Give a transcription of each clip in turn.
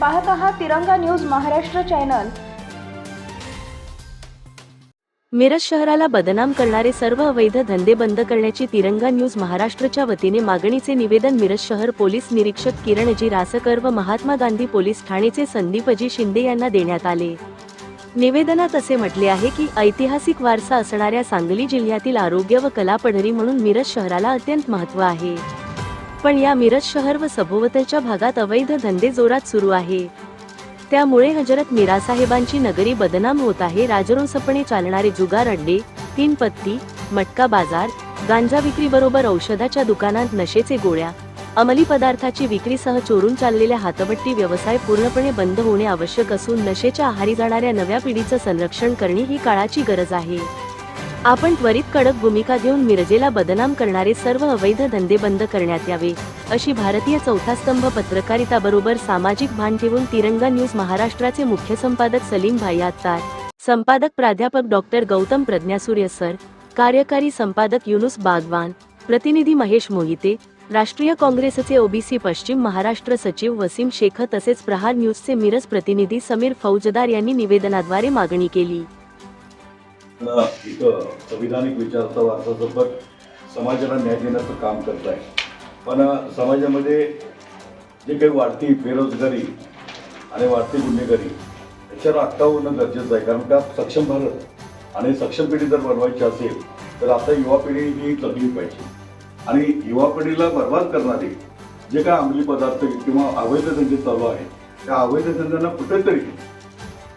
पाहत आहात तिरंगा न्यूज महाराष्ट्र चॅनल. मिरज शहराला बदनाम करणारे सर्व अवैध धंदे बंद करण्याची तिरंगा न्यूज महाराष्ट्रच्या वतीने मागणीचे निवेदन मिरज शहर पोलीस निरीक्षक किरणजी रासकर व महात्मा गांधी पोलीस ठाणेचे संदीपजी शिंदे यांना देण्यात आले. निवेदनात असे म्हटले आहे की ऐतिहासिक वारसा असणाऱ्या सांगली जिल्ह्यातील आरोग्य व कला पढरी म्हणून मिरज शहराला अत्यंत महत्त्व आहे. पण या मिरज शहर व सभोवतलच्या भागात अवैध धंदे जोरात सुरू आहे. त्यामुळे हजरत मीरासाहेबांची नगरी बदनाम होत आहे. राजरोसपणे चालणारे जुगार अड्डे तीन पत्ती मटका बाजार गांजा विक्रीबरोबर औषधाच्या दुकानात नशेचे गोळ्या अंमली पदार्थाची विक्रीसह चोरून चाललेल्या हातबट्टी व्यवसाय पूर्णपणे बंद होणे आवश्यक असून नशेच्या आहारी जाणाऱ्या नव्या पिढीचं संरक्षण करणे ही काळाची गरज आहे. आपण त्वरित कडक भूमिका घेऊन मिरजेला बदनाम करणारे सर्व अवैध धंदे बंद करण्यात यावे अशी भारतीय चौथा स्तंभ पत्रकारिता बरोबर सामाजिक भान ठेवून तिरंगा न्यूज महाराष्ट्राचे मुख्य संपादक सलीम भाई आत्तार संपादक प्राध्यापक डॉक्टर गौतम प्रज्ञासूर्य सर कार्यकारी संपादक युनुस बागवान प्रतिनिधी महेश मोहिते राष्ट्रीय काँग्रेसचे ओबीसी पश्चिम महाराष्ट्र सचिव वसीम शेख तसेच प्रहार न्यूजचे मिरज प्रतिनिधी समीर फौजदार यांनी निवेदनाद्वारे मागणी केली. एक संविधानिक विचाराचा वारसा जपत समाजाला न्याय देण्याचं काम करत आहे पण समाजामध्ये जे काही वाढती बेरोजगारी आणि वाढती गुन्हेगारी याच्यावर आत्ता होणं गरजेचं आहे. कारण का सक्षम भारत आणि सक्षम पिढी जर बनवायची असेल तर आता युवा पिढी ही जगली पाहिजे. आणि युवा पिढीला बर्बाद करणारे जे काय अंमली पदार्थ किंवा अवैध धंदे चालू आहे त्या अवैध धंद्यांना कुठेतरी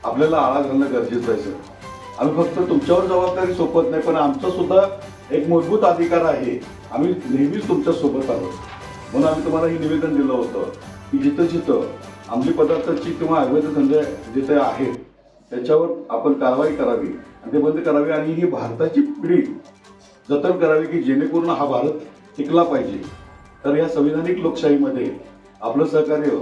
आपल्याला आळा घालणं गरजेचं आहे सर. आम्ही फक्त तुमच्यावर जबाबदारी सोपत नाही पण आमचा सुद्धा एक मूलभूत अधिकार आहे. आम्ही नेहमीच तुमच्यासोबत आहोत. म्हणून आम्ही तुम्हाला हे निवेदन दिलं होतं की जिथं जिथं अंमली पदार्थाची किंवा अवैध धंदे जिथे आहेत त्याच्यावर आपण कारवाई करावी आणि ते बंद करावी. आणि ही भारताची पिढी जतन करावी की जेणेकरून हा भारत टिकला पाहिजे. तर या संविधानिक लोकशाहीमध्ये आपलं सहकार्य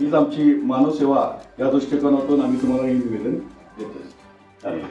हीच आमची मानवसेवा या दृष्टिकोनातून आम्ही तुम्हाला हे निवेदन देतो चालेल